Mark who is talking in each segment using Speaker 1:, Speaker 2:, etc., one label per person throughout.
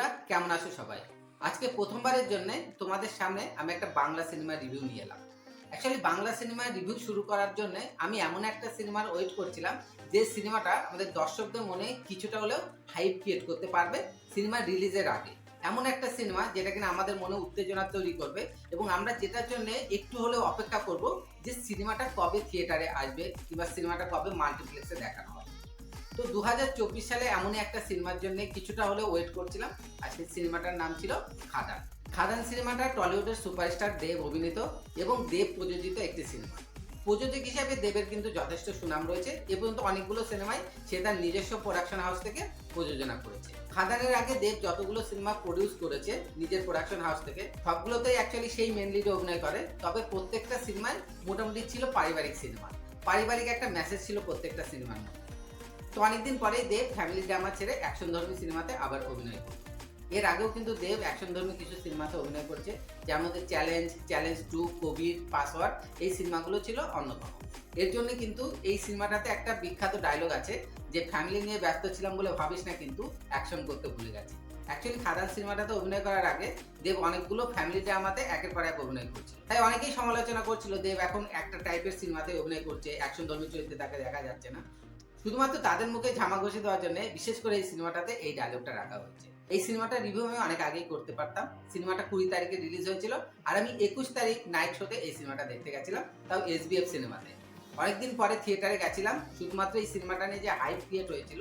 Speaker 1: বন্ধুরা, কেমন আছো সবাই? আজকে প্রথমবারের জন্য তোমাদের সামনে আমি একটা বাংলা সিনেমার রিভিউ নিয়ে এলাম। অ্যাকচুয়ালি বাংলা সিনেমার রিভিউ শুরু করার জন্য আমি এমন একটা সিনেমার ওয়েট করছিলাম, যে সিনেমাটা আমাদের দর্শকদের মনে কিছুটা হলেও হাইপ ক্রিয়েট করতে পারবে সিনেমা রিলিজের আগে। এমন একটা সিনেমা যেটা কিনা আমাদের মনে উত্তেজনা তৈরি করবে এবং আমরা যেটার জন্য একটু হলেও অপেক্ষা করব যে সিনেমাটা কবে থিয়েটারে আসবে কিংবা সিনেমাটা কবে মাল্টিপ্লেক্সে দেখানো হবে। তো দু হাজার চব্বিশ সালে এমনই একটা সিনেমার জন্য কিছুটা হলেও ওয়েট করছিলাম। আর সেই সিনেমাটার নাম ছিল খাদান। খাদান সিনেমাটা টলিউডের সুপারস্টার দেব অভিনীত এবং দেব প্রযোজিত একটি সিনেমা। প্রযোজক হিসাবে দেবের কিন্তু যথেষ্ট সুনাম রয়েছে। এ পর্যন্ত অনেকগুলো সিনেমায় সে তার নিজস্ব প্রোডাকশন হাউস থেকে প্রযোজনা করেছে। খাদানের আগে দেব যতগুলো সিনেমা প্রডিউস করেছে নিজের প্রোডাকশন হাউস থেকে, সবগুলোতেই অ্যাকচুয়ালি সেই মেন লিডে অভিনয় করে। তবে প্রত্যেকটা সিনেমায় মোটামুটি ছিল পারিবারিক সিনেমা। পারিবারিক একটা মেসেজ ছিল প্রত্যেকটা সিনেমার মধ্যে। তো অনেকদিন পরে দেব ফ্যামিলি ড্রামা ছেড়ে অ্যাকশন ধর্মী সিনেমাতে আবার অভিনয় করছে এর আগেও কিন্তু দেব অ্যাকশন ধর্মী কিছু সিনেমাতে অভিনয় করছে যার মধ্যে challenge challenge two covid password এই সিনেমাগুলো ছিল অন্যতম। এর জন্য কিন্তু এই সিনেমাটাতে একটা বিখ্যাত ডায়লগ আছে, যে ফ্যামিলি নিয়ে ব্যস্ত ছিলাম বলে ভাবিস না কিন্তু অ্যাকশন করতে ভুলে গেছে। অ্যাকচুয়ালি খাদান সিনেমাটাতে অভিনয় করার আগে দেব অনেকগুলো ফ্যামিলি ড্রামাতে একের পর এক অভিনয় করছিল। তাই অনেকেই সমালোচনা করছিল, দেব এখন একটা টাইপের সিনেমাতে অভিনয় করছে অ্যাকশন ধর্মী চরিত্রে তাকে দেখা যাচ্ছে না। শুধুমাত্র তাদের মুখে ঝামা ঘষে দেওয়ার জন্য বিশেষ করে এই সিনেমাটাতে এই ডায়লগটা রাখা হয়েছে এই সিনেমাটা রিভিউ আমি অনেক আগেই করতে পারতাম। সিনেমাটা কুড়ি তারিখে রিলিজ হয়েছিল আর আমি একুশ তারিখ নাইট শোতে এই সিনেমাটা দেখতে গেছিলাম, তাও এস সিনেমাতে অনেকদিন পরে থিয়েটারে গেছিলাম, শুধুমাত্র এই সিনেমাটা নিয়ে যে হাইপ ক্রিয়েট হয়েছিল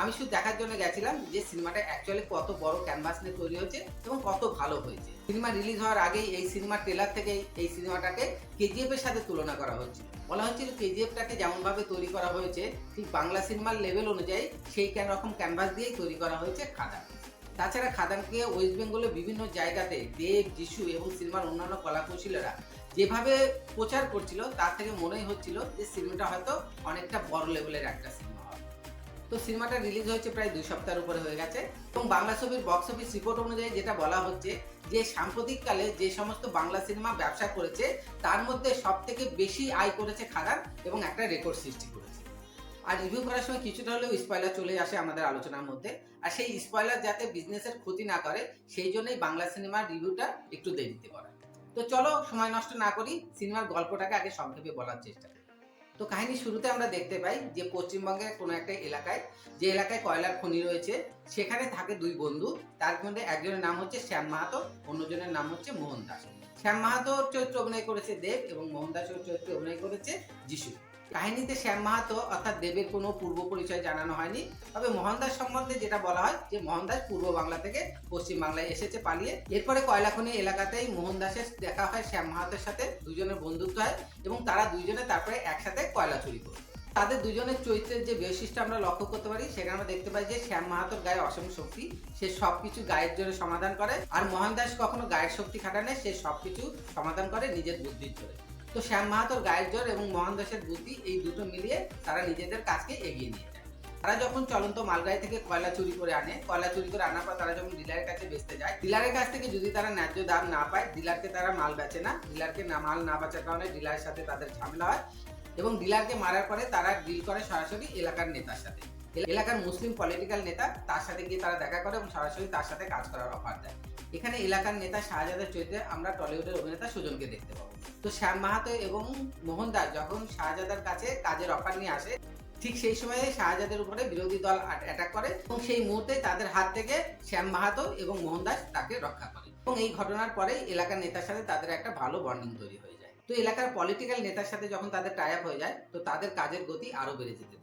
Speaker 1: আমি শুধু দেখার জন্য গেছিলাম যে সিনেমাটা অ্যাকচুয়ালি কত বড় ক্যানভাস নিয়ে তৈরি হয়েছে এবং কত ভালো হয়েছে। সিনেমা রিলিজ হওয়ার আগেই এই সিনেমার ট্রেলার থেকে এই সিনেমাটাকে কেজিএফ এর সাথে তুলনা করা হচ্ছিল বলা হচ্ছিল কেজিএফটাকে যেমনভাবে তৈরি করা হয়েছে, ঠিক বাংলা সিনেমার লেভেল অনুযায়ী সেই কেন রকম ক্যানভাস দিয়েই তৈরি করা হয়েছে খাদান। তাছাড়া খাদানকে ওয়েস্ট বেঙ্গলের বিভিন্ন জায়গাতে দেব, যিশু এবং সিনেমার অন্যান্য কলাকৌশলীরা যেভাবে প্রচার করছিল, তার থেকে মনেই হচ্ছিল যে সিনেমাটা হয়তো অনেকটা বড় লেভেলের একটা সিনেমা। তো সিনেমাটা রিলিজ হয়েছে প্রায় দুই সপ্তাহের উপরে হয়ে গেছে। এবং বাংলা ছবির বক্স অফিস রিপোর্ট অনুযায়ী যেটা বলা হচ্ছে, যে সাম্প্রতিককালে যে সমস্ত বাংলা সিনেমা ব্যবসা করেছে, তার মধ্যে সব থেকে বেশি আয় করেছে খাদান এবং একটা রেকর্ড সৃষ্টি করেছে। আর রিভিউ করার সময় কিছুটা হলেও স্পয়লার চলে আসে আমাদের আলোচনার মধ্যে। আর সেই স্পয়লার যাতে বিজনেসের ক্ষতি না করে, সেই জন্যই বাংলা সিনেমার রিভিউটা একটু দেরিতে করা। তো চলো, সময় নষ্ট না করি, সিনেমার গল্পটাকে আগে সংক্ষেপে বলার চেষ্টা তো কাহিনী শুরুতে আমরা দেখতে পাই যে পশ্চিমবঙ্গের কোনো একটা এলাকায়, যে এলাকায় কয়লার খনি রয়েছে, সেখানে থাকে দুই বন্ধু। তার মধ্যে একজনের নাম হচ্ছে শ্যাম মাহাতো, অন্যজনের নাম হচ্ছে মোহন দাস। শ্যাম মাহাতোর চরিত্রে অভিনয় করেছে দেব এবং মোহন দাসের চরিত্রে অভিনয় করেছে যিশু। কাহিনীতে শ্যাম মাহাতো অর্থাৎ দেবের কোনো পূর্ব পরিচয় জানানো হয়নি। তবে মোহনদাস সম্বন্ধে যেটা বলা হয় যে, মোহনদাস পূর্ব বাংলা থেকে পশ্চিম বাংলায় এসেছে পালিয়ে। এরপরে কয়লাখনি এলাকাতেই মোহনদাসের দেখা হয় শ্যাম মাহাতোর সাথে। দুজনের বন্ধুত্ব হয় এবং তারা দুইজনে তারপরে একসাথে কয়লা চুরি করে। তাদের দুজনের চরিত্রের যে বৈশিষ্ট্য আমরা লক্ষ্য করতে পারি, সেখানে আমরা দেখতে পাই যে, শ্যাম মাহাতোর গায়ে অসম শক্তি। সে সবকিছু গায়ের জোরে সমাধান করে। আর মোহনদাস কখনো গায়ের শক্তি খাটানে সে সবকিছু সমাধান করে নিজের বুদ্ধির জোরে। তো শ্যাম মাহাতোর গায়ের জোর এবং মহান দাসের বুদ্ধি, এই দুটো মিলিয়ে তারা নিজেদের কাজকে এগিয়ে নিয়ে যায়। তারা যখন চলন্ত মালগাড়ি থেকে কয়লা চুরি করে আনে, কয়লা চুরি করে আনার পর তারা যখন ডিলারের কাছে বেচতে যায়, ডিলারের কাছ থেকে যদি তারা ন্যায্য দাম না পায়, ডিলারকে তারা মাল বেচে না, ডিলারকে না, মাল না বেচার কারণে ডিলারের সাথে তাদের ঝামেলা হয় এবং ডিলারকে মারার পরে তারা ডিল করে সরাসরি এলাকার নেতার সাথে। এলাকার মুসলিম পলিটিক্যাল নেতা তার সাথে গিয়ে তারা দেখা করে এবং সরাসরি তার সাথে কাজ করার অফার দেয়। এখানে এলাকার নেতা শাহজাদের চরিত্রে আমরা টলিউডের অভিনেতা সুজনকে দেখতে পাবো। তো শ্যাম মাহাতো এবং মোহন দাস যখন শাহজাদার কাছে কাজের অফার নিয়ে আসে, ঠিক সেই সময়ে শাহজাদের উপরে বিরোধী দল অ্যাটাক করে এবং সেই মুহূর্তে তাদের হাত থেকে শ্যাম মাহাতো এবং মোহন দাস তাকে রক্ষা করে। এবং এই ঘটনার পরে এলাকার নেতার সাথে তাদের একটা ভালো বন্ডিং তৈরি হয়ে যায়। তো এলাকার পলিটিক্যাল নেতার সাথে যখন তাদের টাই আপ হয়ে যায়, তো তাদের কাজের গতি আরও বেড়ে যেতে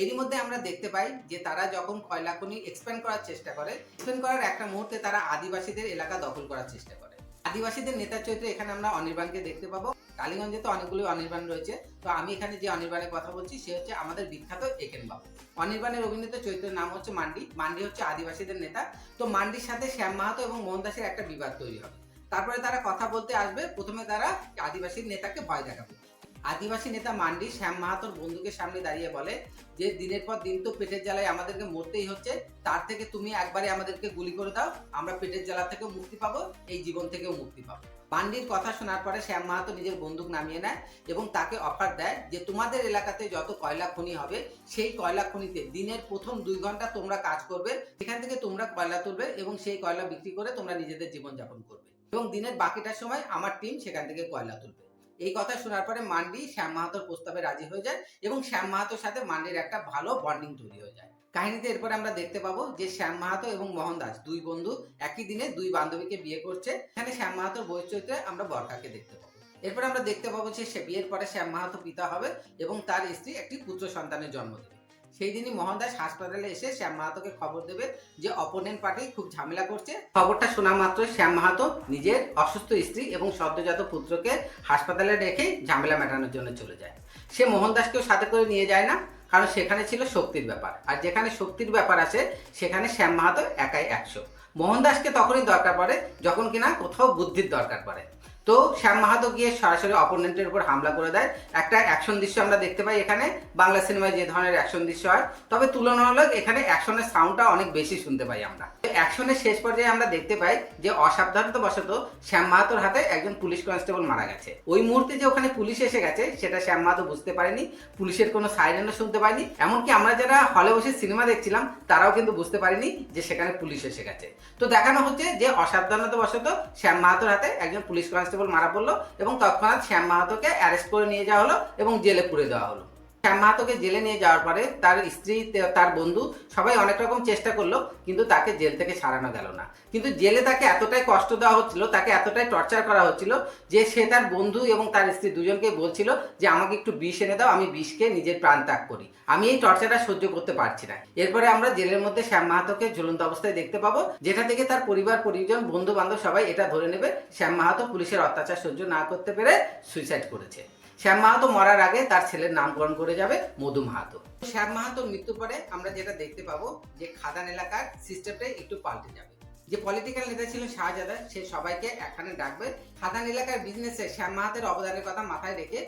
Speaker 1: এরই মধ্যে আমরা দেখতে পাই যে তারা যখন কয়লা খনি এক্সপ্যান্ড করার চেষ্টা করে এক্সপ্যান্ড করার একটা মুহূর্তে তারা আদিবাসীদের এলাকা দখল করার চেষ্টা করে। আদিবাসীদের নেতার চরিত্রে এখানে আমরা অনির্বাণকে দেখতে পাবো। কালীগঞ্জে তো অনেকগুলো অনির্বাণ রয়েছে। তো আমি এখানে যে অনির্বাণের কথা বলছি, সে হচ্ছে আমাদের বিখ্যাত একেন বাবু অনির্বাণের অভিনেত চরিত্রের নাম হচ্ছে মান্ডি। মান্ডি হচ্ছে আদিবাসীদের নেতা। তো মান্ডির সাথে শ্যাম মাহাতো এবং মোহন দাসের একটা বিবাদ তৈরি হবে। তারপরে তারা কথা বলতে আসবে। প্রথমে তারা আদিবাসীর নেতাকে ভয় দেখাবে। আদিবাসী নেতা মান্ডি শ্যাম মাহাতোর বন্ধুকে সামনে দাঁড়িয়ে বলে যে, দিনের পর দিন তো পেটের জ্বালায় আমাদেরকে মরতেই হচ্ছে। তার থেকে তুমি একবারে আমাদেরকে গুলি করে দাও। আমরা পেটের জ্বালা থেকেও মুক্তি পাবো, এই জীবন থেকেও মুক্তি পাবো। মান্ডির কথা শোনার পরে শ্যাম মাহাতো নিজের বন্দুক নামিয়ে নেয় এবং তাকে অফার দেয় যে, তোমাদের এলাকাতে যত কয়লা খনি হবে, সেই কয়লা খনিতে দিনের প্রথম দুই ঘণ্টা তোমরা কাজ করবে। সেখান থেকে তোমরা কয়লা তুলবে এবং সেই কয়লা বিক্রি করে তোমরা নিজেদের জীবনযাপন করবে। এবং দিনের বাকিটার সময় আমার টিম সেখান থেকে কয়লা তুলবে। এই কথা শোনার পরে মান্ডি শ্যাম মাহাতোর প্রস্তাবে রাজি হয়ে যায় এবং শ্যাম মাহাতোর সাথে মান্ডির একটা ভালো বন্ডিং তৈরি হয়ে যায়। কাহিনীতে এরপরে আমরা দেখতে পাবো যে শ্যাম মাহাতো এবং মোহনদাস দুই বন্ধু একই দিনে দুই বান্ধবীকে বিয়ে করছে। এখানে শ্যাম মাহাতোর বই চরিত্রে আমরা বরকাকে দেখতে পাবো। এরপরে আমরা দেখতে পাবো যে সে বিয়ের পরে শ্যাম মাহাতো পিতা হবে এবং তার স্ত্রী একটি পুত্র সন্তানের জন্ম দেবে সেই দিনই মোহনদাস হাসপাতালে এসে শ্যাম মাহাতোকে খবর দেবে যে অপোনেন্ট পার্টি খুব ঝামেলা করছে। খবরটা শোনা মাত্র শ্যাম মাহাতো নিজের অসুস্থ স্ত্রী এবং সদ্যজাত পুত্রকে হাসপাতালে রেখে ঝামেলা মেটানোর জন্য চলে যায়। সে মোহনদাসকেও সাথে করে নিয়ে যায় না, কারণ সেখানে ছিল শক্তির ব্যাপার। আর যেখানে শক্তির ব্যাপার আছে, সেখানে শ্যাম মাহাতো একাই একশো। মোহনদাসকে তখনই দরকার পড়ে যখন কিনা কোথাও বুদ্ধির দরকার পড়ে। তো শ্যাম মাহাতো গিয়ে সরাসরি অপোনেন্টের উপর হামলা করে দেয়। একটা অ্যাকশন দৃশ্য আমরা দেখতে পাই এখানে, বাংলা সিনেমায় যে ধরনের অ্যাকশন দৃশ্য হয়। তবে তুলনামূলক এখানে অ্যাকশনের সাউন্ডটা অনেক বেশি শুনতে পাই আমরা। অ্যাকশনের শেষ পর্যায়ে আমরা দেখতে পাই যে অসাবধানতাবশত শ্যাম মাহাতোর হাতে একজন পুলিশ কনস্টেবল মারা গেছে। ওই মুহূর্তে যে ওখানে পুলিশ এসে গেছে, সেটা শ্যাম মাহাতো বুঝতে পারেনি। পুলিশের কোনো সাইরেনও শুনতে পায়নি। এমনকি আমরা যারা হলে বসে সিনেমা দেখছিলাম, তারাও কিন্তু বুঝতে পারিনি যে সেখানে পুলিশ এসে গেছে। তো দেখানো হচ্ছে যে অসাবধানতাবশত শ্যাম মাহাতোর হাতে একজন পুলিশ কনস্টেবল মারা পড়ল এবং তৎক্ষণাৎ শ্যাম মাহাতোকে অ্যারেস্ট করে নিয়ে যাওয়া হলো এবং জেলে পুরে দেওয়া হলো। শ্যাম মাহাতোকে জেলে নিয়ে যাওয়ার পরে তার স্ত্রী, তার বন্ধু সবাই অনেক রকম চেষ্টা করল, কিন্তু তাকে জেল থেকে ছাড়ানো গেল না। কিন্তু জেলে তাকে এতটাই কষ্ট দেওয়া হচ্ছিল, তাকে এতটাই টর্চার করা হচ্ছিল, যে সে তার বন্ধু এবং তার স্ত্রী দুজনকে বলছিল যে, আমাকে একটু বিষ এনে দাও, আমি বিষকে নিজের প্রাণ ত্যাগ করি। আমি এই টর্চারটা সহ্য করতে পারছি না। এরপরে আমরা জেলের মধ্যে শ্যাম মাহাতোকে ঝুলন্ত অবস্থায় দেখতে পাবো, যেটা থেকে তার পরিবার, পরিজন বন্ধু বান্ধব সবাই এটা ধরে নেবে, শ্যাম মাহাতো পুলিশের অত্যাচার সহ্য না করতে পেরে সুইসাইড করেছে। শ্যাম মাহাতো মরার আগে তার ছেলের নামকরণ করে যাবে মধু মাহাতো। শ্যাম মাহাতোর মৃত্যুর পরে আমরা যেটা দেখতে পাবো যে খাদান এলাকার সিস্টেমটাই একটু পাল্টে যাবে। যে পলিটিক্যাল নেতা ছিল শাহজাদা, সে সবাইকে এখানে ডাকবে। খাদান এলাকার বিজনেসে শ্যাম মাহাতের অবদানের কথা মাথায় রেখে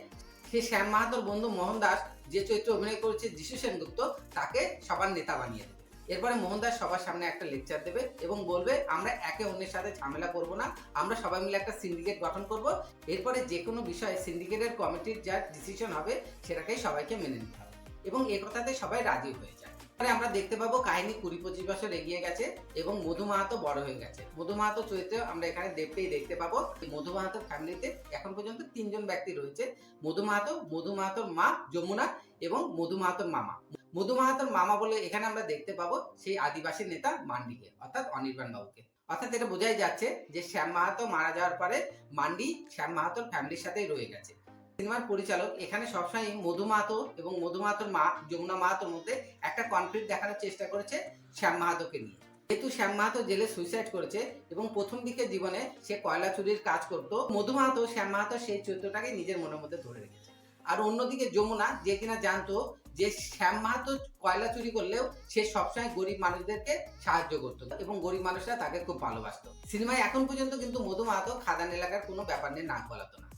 Speaker 1: সে শ্যাম মাহাতোর বন্ধু মোহন দাস যে চরিত্রে অভিনয় করেছে যিশু সেনগুপ্ত, তাকে সবার নেতা বানিয়ে দেবে। এরপরে মোহনদাস সবার সামনে একটা লেকচার দেবে এবং বলবে, আমরা একে অন্যের সাথে ঝামেলা করব না, আমরা সবাই মিলে একটা সিন্ডিকেট গঠন করব। এরপরে যে কোনো বিষয়ে সিন্ডিকেটের কমিটির যা ডিসিশন হবে, সেটাকেই সবাইকে মেনে নিতে হবে এবং এ কথাতে সবাই রাজি হয়ে যায়। তাহলে আমরা দেখতে পাবো কাহিনী কুড়ি পঁচিশ বছর এগিয়ে গেছে এবং মধু মাহাতো বড় হয়ে গেছে। মধু মাহাতো চরিত্রে আমরা এখানে দেখতেই দেখতে পাবো মধু মাহাতোর ফ্যামিলিতে এখন পর্যন্ত তিনজন ব্যক্তি রয়েছে। মধু মাহাতো, মধু মাহাতোর মা যমুনা এবং মধু মাহাতোর মামা। মধু মাহাতোর মামা বলে এখানে আমরা দেখতে পাবো সেই আদিবাসী নেতা মান্ডিকে, অর্থাৎ অনির্বাণ বাবুকে। অর্থাৎ এটা বোঝাই যাচ্ছে যে শ্যাম মাহাতো মারা যাওয়ার পরে মান্ডি শ্যাম মাহাতোর ফ্যামিলির সাথেই রয়ে গেছে। সিনেমার পরিচালক, এখানে সবসময় মধু মাহাতো এবং মধু মাহাতোর মা যমুনা মাহাতোর মধ্যে একটা কনফ্লিক্ট দেখানোর চেষ্টা করেছে শ্যাম মাহাতোকে নিয়ে। যেহেতু শ্যাম মাহাতো জেলে সুইসাইড করেছে এবং প্রথম দিকে জীবনে সে কয়লা চুরির কাজ করতো, মধু মাহাতো, শ্যাম মাহাতো সেই চরিত্রটাকে নিজের মনের মধ্যে ধরে রেখেছে। আর অন্যদিকে যমুনা যে কিনা জানতো যে শ্যাম মাহাতো কয়লা চুরি করলেও সে সবসময় গরিব মানুষদেরকে সাহায্য করতো এবং গরিব মানুষরা তাকে খুব ভালোবাসতো। সিনেমায় এখন পর্যন্ত কিন্তু মধু মাহাতো খাদান এলাকার কোনো ব্যাপার নিয়ে নাক গলাতো না।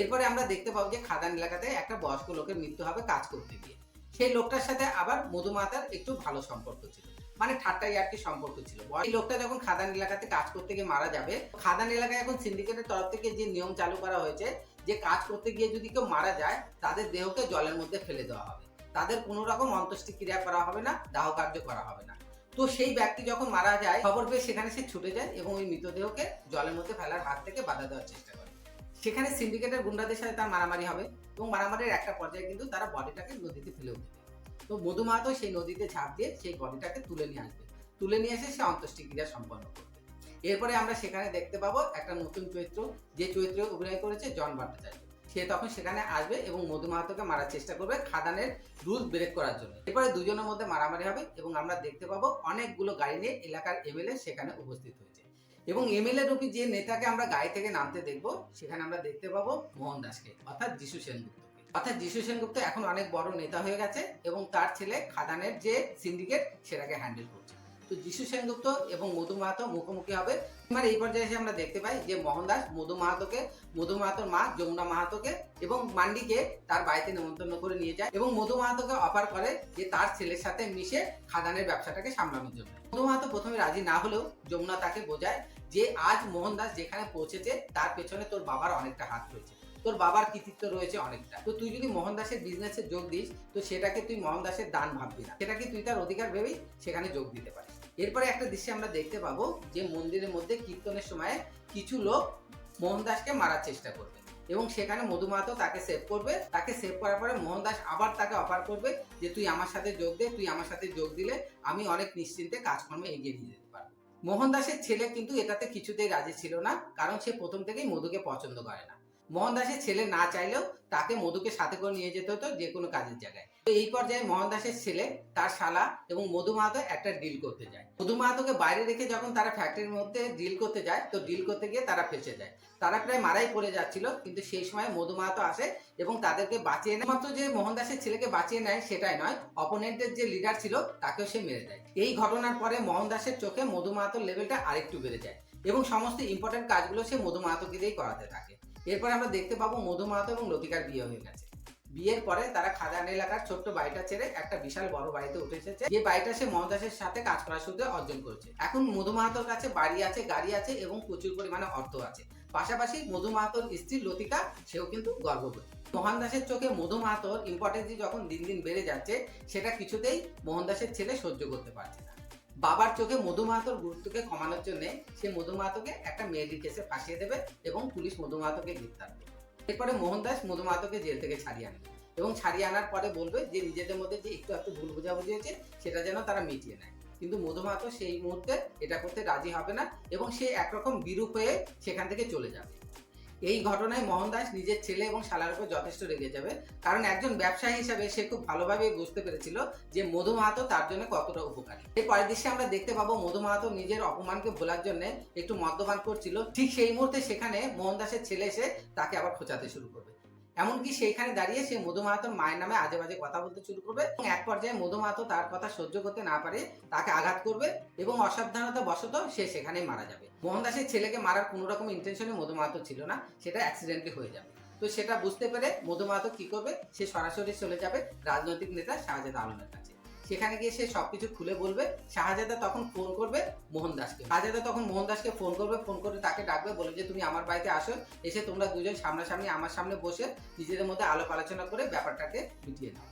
Speaker 1: এরপরে আমরা দেখতে পাবো যে খাদান এলাকাতে একটা বয়স্ক লোকের মৃত্যু হবে কাজ করতে গিয়ে। সেই লোকটার সাথে আবার মধু মাতার একটু ভালো সম্পর্ক ছিল মানে ঠাট্টাই আর কি সম্পর্ক ছিল। এই লোকটা যখন খাদান এলাকাতে কাজ করতে গিয়ে মারা যাবে, খাদান এলাকায় এখন সিন্ডিকেটের তরফ থেকে যে নিয়ম চালু করা হয়েছে যে কাজ করতে গিয়ে যদি কেউ মারা যায়, তাদের দেহকে জলের মধ্যে ফেলে দেওয়া হবে। তাদের কোনো রকম অন্ত্যেষ্টি ক্রিয়া করা হবে না, দাহ কার্য করা হবে না। তো সেই ব্যক্তি যখন মারা যায়, খবর পেয়ে সেখানে সে ছুটে যায় এবং ওই মৃতদেহকে জলের মধ্যে ফেলার হাত থেকে বাধা দেওয়ার চেষ্টা করে। সেখানে সিন্ডিকেটের গুন্ডাদের সাথে তার মারামারি হবে এবং মারামারির একটা পর্যায়ে কিন্তু তারা বডিটাকে নদীতে ফেলেও দেবে তো মধু সেই নদীতে ঝাঁপ দিয়ে সেই বডিটাকে তুলে নিয়ে আসবে। তুলে নিয়ে এসে সে অন্ত্যেষ্টি ক্রিয়া সম্পন্ন করবে। এরপরে আমরা সেখানে দেখতে পাবো একটা নতুন চরিত্র যে চরিত্রে অভিনয় করেছে জন ভট্টাচার্য। সে তখন সেখানে আসবে এবং মধু মাহাতোকে মারার চেষ্টা করবে খাদানের রুল ব্রেক করার জন্য। এরপরে দুজনের মধ্যে মারামারি হবে এবং আমরা দেখতে পাবো অনেকগুলো গাড়ি নিয়ে এলাকার এমএলএ সেখানে উপস্থিত হয়েছে। এবং এমএলএ রূপী যে নেতাকে আমরা গাড়ি থেকে নামতে দেখব, সেখানে আমরা দেখতে পাবো মোহন দাসকে, অর্থাৎ যিশু সেনগুপ্তকে। অর্থাৎ যিশু সেনগুপ্ত এখন অনেক বড় নেতা হয়ে গেছে এবং তার ছেলে খাদানের যে সিন্ডিকেট সেটাকে হ্যান্ডেল করছে। তো যিশু সেনগুপ্ত এবং মধু মাহাতো মুখোমুখি হবে। মানে এই পর্যায়ে এসে আমরা দেখতে পাই যে মোহনদাস মধু মাহাতোকে, মধু মাহাতোর মা যমুনা মাহাতোকে এবং মান্ডিকে তার বাড়িতে নেমন্তন্ন করে নিয়ে যায় এবং মধু মাহাতোকে অফার করে যে তার ছেলের সাথে মিশে খাদানের ব্যবসাটাকে সামলানোর জন্য। মধু মাহাতো প্রথমে রাজি না হলেও যমুনা তাকে বোঝায় যে আজ মোহনদাস যেখানে পৌঁছেছে, তার পেছনে তোর বাবার অনেকটা হাত রয়েছে। তোর বাবার কৃতিত্ব রয়েছে অনেকটা। তো তুই যদি মোহনদাসের বিজনেসে যোগ দিস, তো সেটাকে তুই মোহনদাসের দান ভাববি না। সেটাকে তুই তার অধিকার ভেবেই সেখানে যোগ দিতে পারিস। এরপরে একটা দৃশ্যে আমরা দেখতে পাবো যে মন্দিরের মধ্যে কীর্তনের সময় কিছু লোক মোহনদাসকে মারার চেষ্টা করবে এবং সেখানে মধু মাহাতো তাকে সেভ করবে। তাকে সেভ করার পরে মোহনদাস আবার তাকে অফার করবে যে, তুই আমার সাথে যোগ দে, তুই আমার সাথে যোগ দিলে আমি অনেক নিশ্চিন্তে কাজকর্মে এগিয়ে নিয়ে যেতে পারব। মোহনদাসের ছেলে কিন্তু এটাতে কিছুতেই রাজি ছিল না, কারণ সে প্রথম থেকেই মধুকে পছন্দ করে না। মোহনদাসের ছেলে না চাইলেও তাকে মধুকে সাথে করে নিয়ে যেতে হতো যে কোনো কাজের জায়গায়। তো এই পর্যায়ে মোহনদাসের ছেলে, তার শালা এবং মধু মাহাতো একটা ডিল করতে যায়। মধু মাহাতোকে বাইরে রেখে যখন তারা ফ্যাক্টরির মধ্যে ডিল করতে যায়, তো ডিল করতে গিয়ে তারা ফেসে যায়। তারা প্রায় মারাই পড়ে যাচ্ছিল, কিন্তু সেই সময় মধু মাহাতো আসে এবং তাদেরকে বাঁচিয়ে নেয়। মাত্র যে মোহনদাসের ছেলেকে বাঁচিয়ে নেয়, সেটাই নয় অপোনেন্টের যে লিডার ছিল, তাকেও সে মেরে দেয়। এই ঘটনার পরে মোহনদাসের চোখে মধু মাহাতোর লেভেলটা আরেকটু বেড়ে যায় এবং সমস্ত ইম্পর্টেন্ট কাজগুলো সে মধু মাহাতোকে দিয়েই করাতে থাকে। এরপর আমরা দেখতে পাবো মধু মাহাতো এবং লতিকার বিয়ে হয়ে গেছে। বিয়ের পরে তারা খাদান এলাকার ছোট্ট বাড়িটা ছেড়ে একটা বিশাল বড় বাড়িতে উঠে এসেছে। যে বাড়িটা সে মহদাসের সাথে কাজ করার সূত্রে অর্জন করেছে। এখন মধু মাহাতোর কাছে বাড়ি আছে, গাড়ি আছে এবং প্রচুর পরিমাণে অর্থ আছে। পাশাপাশি মধু মাহাতোর স্ত্রী লতিকা, সেও কিন্তু গর্ভবতী। মোহন দাসের চোখে মধু মাহাতোর ইম্পর্টেন্স যখন দিন দিন বেড়ে যাচ্ছে, সেটা কিছুতেই মোহন দাসের ছেলে সহ্য করতে পারছে না। বাবার চোখে মধু মাহাতোর গুরুত্বকে কমানোর জন্য সে মধু মাহাতোকে একটা মেয়েদের কেসে ফাঁসিয়ে দেবে এবং পুলিশ মধু মাহাতোকে গ্রেপ্তার করবে। এরপরে মোহনদাস মধু মাহাতোকে জেল থেকে ছাড়িয়ে আনবে এবং ছাড়িয়ে আনার পরে বলবে যে নিজেদের মধ্যে যে একটু একটু ভুল বোঝাবুঝি হয়েছে, সেটা যেন তারা মিটিয়ে নেয়। কিন্তু মধু মাহাতো সেই মুহূর্তে এটা করতে রাজি হবে না এবং সে একরকম বিরূপ হয়ে সেখান থেকে চলে যাবে। এই ঘটনায় মোহন দাস নিজের ছেলে এবং শালার উপর যথেষ্ট রেগে যাবে। কারণ একজন ব্যবসায়ী হিসাবে সে খুব ভালোভাবে বুঝতে পেরেছিল যে মধু মাহাতো তার জন্য কতটা উপকারী। এর পরের দৃশ্যে আমরা দেখতে পাবো মধু মাহাতো নিজের অপমানকে ভোলার জন্য একটু মদ্যপান করছিল। ঠিক সেই মুহূর্তে সেখানে মোহন দাসের ছেলে এসে তাকে আবার খোঁচাতে শুরু করবে। এমনকি সেইখানে দাঁড়িয়ে সে মধু মাহাতোর মায়ের নামে আজে বাজে কথা বলতে শুরু করবে এবং এক পর্যায়ে মধু মাহাতো তার কথা সহ্য করতে না পারে, তাকে আঘাত করবে এবং অসাবধানতা বশত সে সেখানেই মারা যাবে। মোহনদাসের ছেলেকে মারার কোনো রকম ইন্টেনশনে মধু মাহাতো ছিল না, সেটা অ্যাক্সিডেন্টলি হয়ে যাবে। তো সেটা বুঝতে পেরে মধু মাহাতো কি করবে? সে সরাসরি চলে যাবে রাজনৈতিক নেতা শাহজাদ আলমের কাছে। সেখানে গিয়ে সে সবকিছু খুলে বলবে। শাহজাদা তখন ফোন করবে মোহনদাসকে। শাহজাদা তখন মোহনদাসকে ফোন করবে ফোন করে তাকে ডাকবে বলে যে, তুমি আমার বাড়িতে আসো, এসে তোমরা দুজন সামনাসামনি আমার সামনে বসে নিজেদের মধ্যে আলোপ আলোচনা করে ব্যাপারটাকে মিটিয়ে নাও।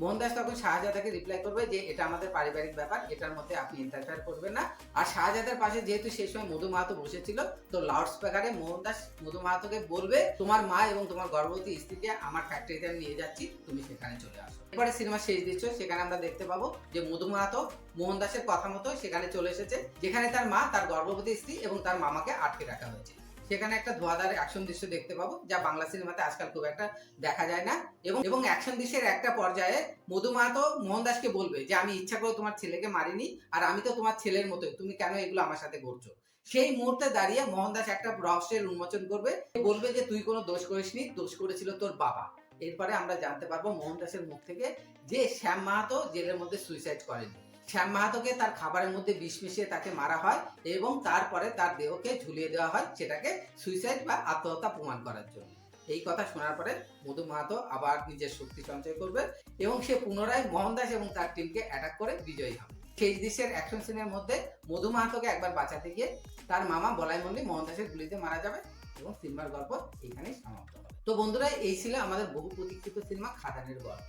Speaker 1: মোহনদাস তখন শাহজাদাকে রিপ্লাই করবে যে, এটা আমাদের পারিবারিক ব্যাপার, এটার মধ্যে আপনি ইন্টারফেয়ার করবেন না। আর শাহজাদার পাশে যেহেতু সেই সময় মধু মাহাতো বসেছিল, তো লাউড স্পিকারে মোহনদাস মধু মাহাতোকে বলবে, তোমার মা এবং তোমার গর্ভবতী স্ত্রীকে আমার ফ্যাক্টরিতে আমি নিয়ে যাচ্ছি, তুমি সেখানে চলে আসো। এবারে সিনেমা শেষ দৃশ্য সেখানে আমরা দেখতে পাবো যে মধু মাহাতো মোহনদাসের কথা মতো সেখানে চলে এসেছে, যেখানে তার মা, তার গর্ভবতী স্ত্রী এবং তার মামাকে আটকে রাখা হয়েছে। সেখানে একটা ধোয়াধার অ্যাকশন দৃশ্য দেখতে পাবো, যা বাংলা সিনেমাতে আজকাল খুব একটা দেখা যায় না। এবং এবং অ্যাকশন দৃশ্যের একটা পর্যায়ে মধু মাহাতো মোহনদাসকে বলবে যে, আমি ইচ্ছা করে তোমার ছেলেকে মারিনি, আর আমি তো তোমার ছেলের মতোই, তুমি কেন এগুলো আমার সাথে করছ? সেই মুহূর্তে দাঁড়িয়ে মোহনদাস একটা রহস্যের উন্মোচন করবে, বলবে যে, তুই কোনো দোষ করিসনি, দোষ করেছিল তোর বাবা। এরপরে আমরা জানতে পারব মোহনদাসের মুখ থেকে যে, শ্যাম মাহাতো জেলের মধ্যে সুইসাইড করেনি। শ্যাম মাহাতোকে তার খাবারের মধ্যে বিষ মিশিয়ে তাকে মারা হয় এবং তারপরে তার দেহকে ঝুলিয়ে দেওয়া হয় সেটাকে সুইসাইড বা আত্মহত্যা প্রমাণ করার জন্য। এই কথা শোনার পরে মধু মাহাতো আবার নিজের শক্তি সঞ্চয় করবে এবং সে পুনরায় মোহনদাস এবং তার টিমকে অ্যাটাক করে বিজয়ী হবে। সেই দৃশ্যের অ্যাকশন সিনের মধ্যে মধু মাহাতোকে একবার বাঁচাতে গিয়ে তার মামা বলাই মল্লিক মোহনদাসের গুলিতে মারা যাবে এবং সিনেমার গল্প এখানেই সমাপ্ত হবে। তো বন্ধুরা, এই ছিল আমাদের বহু প্রতীক্ষিত সিনেমা খাদানের গল্প।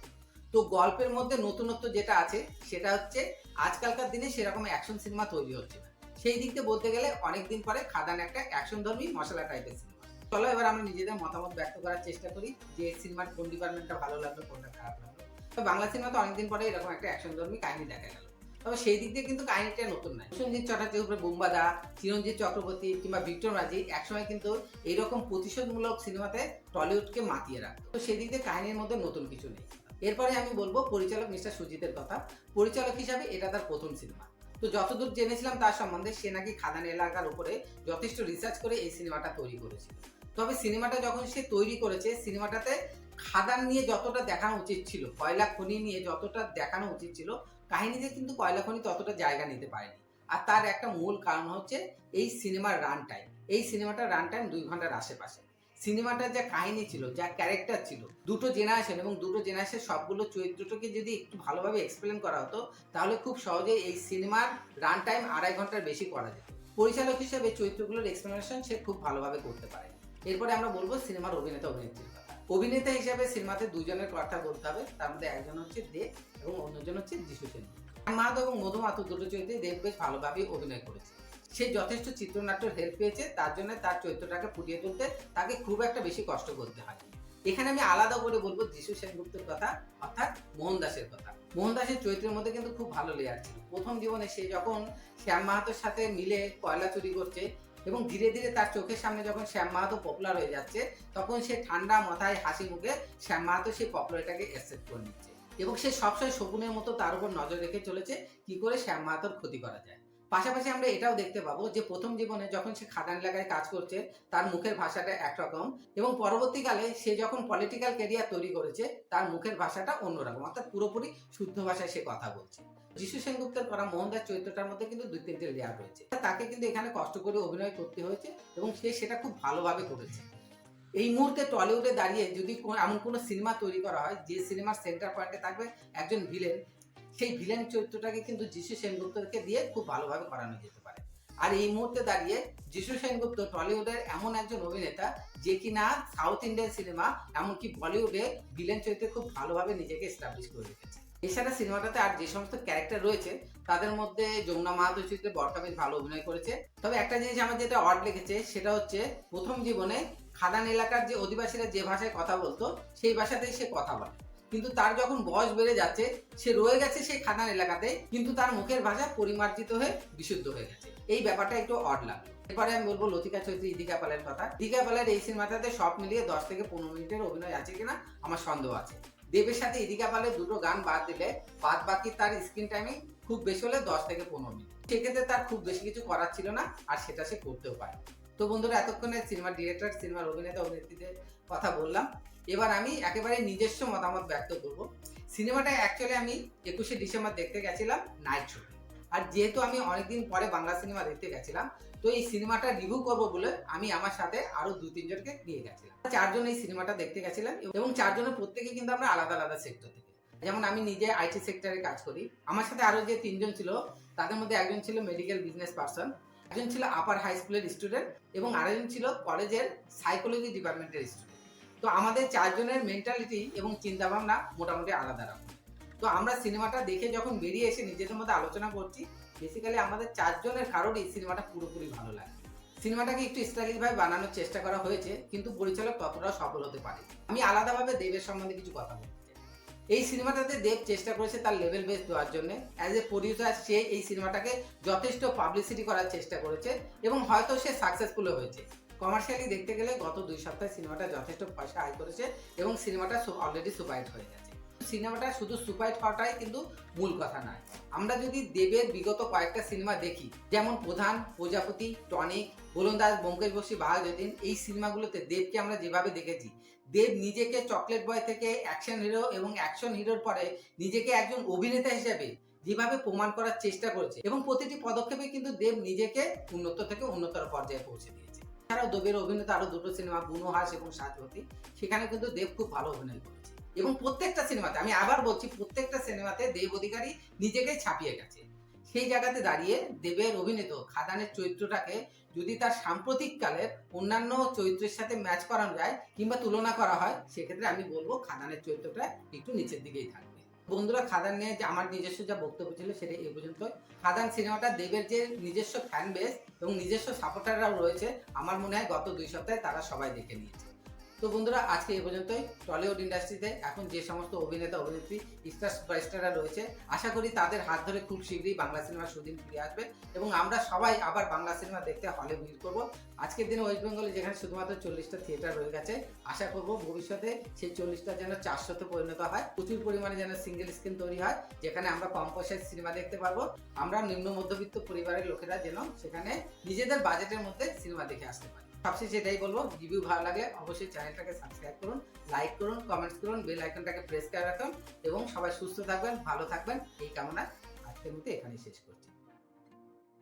Speaker 1: তো গল্পের মধ্যে নতুনত্ব যেটা আছে, সেটা হচ্ছে আজকালকার দিনে সেরকম অ্যাকশন সিনেমা তৈরি হচ্ছে না। সেই দিক থেকে বলতে গেলে অনেকদিন পরে খাদান একটা অ্যাকশন ধর্মী মশলা টাইপের সিনেমা চলো এবার আমরা নিজেদের মতামত ব্যক্ত করার চেষ্টা করি যে সিনেমার কোন ডিপার্টমেন্টটা ভালো লাগল, কোনটা খারাপ লাগল। তো বাংলা সিনেমা তো অনেকদিন পরে এরকম একটা অ্যাকশন ধর্মী কাহিনী দেখা গেল। তবে সেই দিক দিয়ে কিন্তু কাহিনীটা নতুন নয়। সঞ্জিৎ চট্টোপাধ্যায়ের উপরে বোম্বাদা, চিরঞ্জিত চক্রবর্তী কিংবা বিক্রম রাজি একসময় কিন্তু এইরকম প্রতিশোধমূলক সিনেমাতে টলিউডকে মাতিয়ে রাখতো। তো সেই দিক দিয়ে কাহিনীর মধ্যে নতুন কিছু নেই। এরপরে আমি বলব পরিচালক মিস্টার সুজিতের কথা। পরিচালক হিসাবে এটা তার প্রথম সিনেমা। তো যতদূর জেনেছিলাম তার সম্বন্ধে সে নাকি খাদান এলাকার উপরে যথেষ্ট রিসার্চ করে এই সিনেমাটা তৈরি করেছিল তবে সিনেমাটা যখন সে তৈরি করেছে, সিনেমাটাতে খাদান নিয়ে যতটা দেখানো উচিত ছিল, কয়লা খনি নিয়ে যতটা দেখানো উচিত ছিল, কাহিনীতে কিন্তু কয়লা খনি ততটা জায়গা নিতে পারেনি। আর তার একটা মূল কারণ হচ্ছে এই সিনেমার রান টাইম এই সিনেমাটার রান টাইম দুই ঘণ্টার আশেপাশে। সিনেমাটার যা কাহিনী ছিল, যা ক্যারেক্টার ছিল, দুটো জেনারেশন এবং দুটো জেনারেশন সবগুলো চরিত্রটাকে যদি একটু ভালোভাবে এক্সপ্লেন করা হতো, তাহলে খুব সহজেই এই সিনেমার রান টাইম আড়াই ঘণ্টার বেশি করা যেত। পরিচালক হিসেবে চরিত্রগুলোর এক্সপ্লেনেশন সে খুব ভালোভাবে করতে পারে এরপরে আমরা বলব সিনেমার অভিনেতা অভিনেত্রীর কথা। অভিনেতা হিসেবে সিনেমাতে দুজনের কথা বলতে হবে, তার মধ্যে একজন হচ্ছে দেব এবং অন্যজন হচ্ছে যিশু সেন। মাধব এবং মধুমাতু দুটো চরিত্রে দেব বেশ ভালোভাবেই অভিনয় করেছে। সে যথেষ্ট চিত্রনাট্যের হেল্প পেয়েছে, তার জন্য তার চরিত্রটাকে ফুটিয়ে তুলতে তাকে খুব একটা বেশি কষ্ট করতে হয়। এখানে আমি আলাদা করে বলব যিশু সেনগুপ্তের কথা, অর্থাৎ মোহন দাসের কথা। মোহন দাসের চরিত্রের মধ্যে কিন্তু খুব ভালো লেয়ার ছিল। প্রথম জীবনে সে যখন শ্যাম মাহাতোর সাথে মিলে কয়লা চুরি করছে এবং ধীরে ধীরে তার চোখের সামনে যখন শ্যাম মাহাতো পপুলার হয়ে যাচ্ছে, তখন সে ঠান্ডা মাথায় হাসি মুখে শ্যাম মাহাতো সেই পপুলারিটাকে অ্যাকসেপ্ট করে নিচ্ছে। এবং সে সবসময় শকুনের মতো তার উপর নজর রেখে চলেছে, কি করে শ্যাম মাহাতোর ক্ষতি করা যায়। পাশাপাশি আমরা এটাও দেখতে পাবো যে প্রথম জীবনে যখন সে খাদান এলাকায় কাজ করছে, তার মুখের ভাষাটা একরকম এবং পরবর্তীকালে সে যখন পলিটিক্যাল ক্যারিয়ার তৈরি করেছে, তার মুখের ভাষাটা অন্যরকম। অর্থাৎ পুরোপুরি শুদ্ধ ভাষায় সে কথা বলছে। যিশু সেনগুপ্তের করা মোহনদাস চরিত্রটার মধ্যে কিন্তু দুই তিনটে লেয়ার রয়েছে। তাকে কিন্তু এখানে কষ্ট করে অভিনয় করতে হয়েছে এবং সে সেটা খুব ভালোভাবে করেছে। এই মুহূর্তে টলিউডে দাঁড়িয়ে যদি এমন কোনো সিনেমা তৈরি করা হয়, যে সিনেমার সেন্টার পয়েন্টে থাকবে একজন ভিলেন সেই ভিলেন চরিত্রটাকে কিন্তু যিশু সেনগুপ্তকে দিয়ে খুব ভালোভাবে করানো যেতে পারে। আর এই মুহূর্তে দাঁড়িয়ে যিশু সেনগুপ্ত টলিউডের এমন একজন অভিনেতা যে কিনা সাউথ ইন্ডিয়ান সিনেমা এমনকি বলিউডে ভিলেন চরিত্রে খুব ভালোভাবে নিজেকে এস্টাবলিশ করে রেখেছে। এছাড়া সিনেমাটাতে আর যে সমস্ত ক্যারেক্টার রয়েছে, তাদের মধ্যে যমুনা মাহাতো চরিত্রে বরটা বেশ ভালো অভিনয় করেছে। তবে একটা জিনিস আমার যেটা অড লেগেছে, সেটা হচ্ছে প্রথম জীবনে খাদান এলাকার যে অধিবাসীরা যে ভাষায় কথা বলতো, সেই ভাষাতেই সে কথা বলে। কিন্তু তার যখন বয়স বেড়ে যাচ্ছে, সে রয়ে গেছে সেই খাদান এলাকাতে, কিন্তু তার মুখের ভাষা পরিমার্জিত হয়ে বিশুদ্ধ হয়ে গেছে। এই ব্যাপারটা একটু অড লাগল। এরপরে আমি বলব লতিকা চৌধুরী ইদিকা পালের কথা। ইদিকা পালের এই সিনেমাটাতে সব মিলিয়ে দশ থেকে পনেরো মিনিটের অভিনয় আছে কিনা, আমার সন্দেহ আছে। দেবের সাথে ইদিকা পালের দুটো গান বাদ দিলে বাদ বাকি তার স্ক্রিন টাইমিং খুব বেশি হলে দশ থেকে পনেরো মিনিট। সেক্ষেত্রে তার খুব বেশি কিছু করার ছিল না, আর সেটা সে করতেও পারে তো বন্ধুরা, এতক্ষণে সিনেমার ডিরেক্টর সিনেমার অভিনেতা, অভিনেত্রীদের কথা বললাম। এবার আমি একেবারে নিজস্ব মতামত ব্যক্ত করব। সিনেমাটা অ্যাকচুয়ালি আমি একুশে ডিসেম্বর দেখতে গেছিলাম নাইট শো। আর যেহেতু আমি অনেকদিন পরে বাংলা সিনেমা দেখতে গেছিলাম, তো এই সিনেমাটা রিভিউ করব বলে আমি আমার সাথে আরও দু তিনজনকে নিয়ে গেছিলাম। চারজন এই সিনেমাটা দেখতে গেছিলাম এবং চারজনের প্রত্যেকে কিন্তু আমরা আলাদা আলাদা সেক্টর থেকে। যেমন আমি নিজে আইটি সেক্টরে কাজ করি। আমার সাথে আরও যে তিনজন ছিল, তাদের মধ্যে একজন ছিল মেডিকেল বিজনেস পার্সন একজন ছিল আপার হাই স্কুলের স্টুডেন্ট এবং আরেকজন ছিল কলেজের সাইকোলজি ডিপার্টমেন্টের স্টুডেন্ট তো আমাদের চারজনের মেন্টালিটি এবং চিন্তাভাবনা মোটামুটি আলাদা রকম। তো আমরা সিনেমাটা দেখে যখন বেরিয়ে এসে নিজেদের মধ্যে আলোচনা করছি বেসিক্যালি আমাদের চারজনের কারোরই সিনেমাটা পুরোপুরি ভালো লাগে সিনেমাটাকে একটু স্টাইলিশ ভাবে বানানোর চেষ্টা করা হয়েছে, কিন্তু পরিচালক ততটাও সফল হতে পারে আমি আলাদাভাবে দেবের সম্বন্ধে কিছু কথা বলতে এই সিনেমাটাতে দেব চেষ্টা করেছে তার লেভেল বেস দেওয়ার জন্য। অ্যাজ এ প্রডিউসার সে এই সিনেমাটাকে যথেষ্ট পাবলিসিটি করার চেষ্টা করেছে এবং হয়তো সে সাকসেসফুল হয়েছে। কমার্শিয়ালি দেখতে গেলে গত দুই সপ্তাহে সিনেমাটা যথেষ্ট পয়সা আয় করেছে এবং সিনেমাটা অলরেডি সুপারহিট হয়ে গেছে। সিনেমাটা শুধু সুপারহিট হওয়াটাই কিন্তু মূল কথা নয়। আমরা যদি দেবের বিগত কয়েকটা সিনেমা দেখি, যেমন প্রধান, প্রজাপতি, টনিক গোলন্দাজ ব্যোমকেশ বক্সী বাহাজুদ্দিন এই সিনেমাগুলোতে দেবকে আমরা যেভাবে দেখেছি, দেব নিজেকে চকলেট বয় থেকে অ্যাকশন হিরো এবং অ্যাকশন হিরোর পরে নিজেকে একজন অভিনেতা হিসেবে যেভাবে প্রমাণ করার চেষ্টা করেছে এবং প্রতিটি পদক্ষেপে কিন্তু দেব নিজেকে উন্নত থেকে উন্নতর পর্যায়ে পৌঁছে দিয়েছে। এছাড়াও দেবের অভিনেতা আরও দুটো সিনেমা বুনোহাস এবং সাজবতী সেখানে কিন্তু দেব খুব ভালো অভিনয় করেছে। এবং প্রত্যেকটা সিনেমাতে, আমি আবার বলছি, প্রত্যেকটা সিনেমাতে দেব অধিকারী নিজেকে ছাপিয়ে গেছে। সেই জায়গাতে দাঁড়িয়ে দেবের অভিনীত খাদানের চরিত্রটাকে যদি তার সাম্প্রতিক কালের অন্যান্য চরিত্রের সাথে ম্যাচ করানো যায় কিংবা তুলনা করা হয়, সেক্ষেত্রে আমি বলব খাদানের চরিত্রটা একটু নিচের দিকেই থাকবে। বন্ধুরা খাদান নিয়ে যে আমার নিজস্ব যা বক্তব্য ছিল সেটা এই পর্যন্ত। খাদান সিনেমাটা দেবের যে নিজস্ব ফ্যান বেস এবং নিজস্ব সাপোর্টাররাও রয়েছে, আমার মনে হয় গত দুই সপ্তাহে তারা সবাই দেখে নিয়েছে। তো বন্ধুরা, আজকে এই পর্যন্তই। টলিউড ইন্ডাস্ট্রিতে এখন যে সমস্ত অভিনেতা, অভিনেত্রী স্টার সুপারস্টাররা রয়েছে, আশা করি তাদের হাত ধরে খুব শীঘ্রই বাংলা সিনেমার সুদিন ফিরে আসবে এবং আমরা সবাই আবার বাংলা সিনেমা দেখতে হলে ভিড় করব। আজকের দিনে ওয়েস্ট বেঙ্গলে যেখানে শুধুমাত্র চল্লিশটা থিয়েটার রয়ে গেছে, আশা করব ভবিষ্যতে সেই চল্লিশটা যেন চারশোতে পরিণত হয়। প্রচুর পরিমাণে যেন সিঙ্গেল স্ক্রিন তৈরি হয়, যেখানে আমরা কম পয়সায় সিনেমা দেখতে পারব। আমরা নিম্ন মধ্যবিত্ত পরিবারের লোকেরা যেন সেখানে নিজেদের বাজেটের মধ্যে সিনেমা দেখে আসতে পারি। সবশেষে যেটাই বলব রিভিউ ভালো লাগে অবশ্যই চ্যানেলটাকে সাবস্ক্রাইব করুন লাইক করুন কমেন্টস করুন বেল আইকনটাকে প্রেস করে রাখুন এবং সবাই সুস্থ থাকবেন, ভালো থাকবেন। এই কামনা আজকের মতো এখানেই শেষ করছি।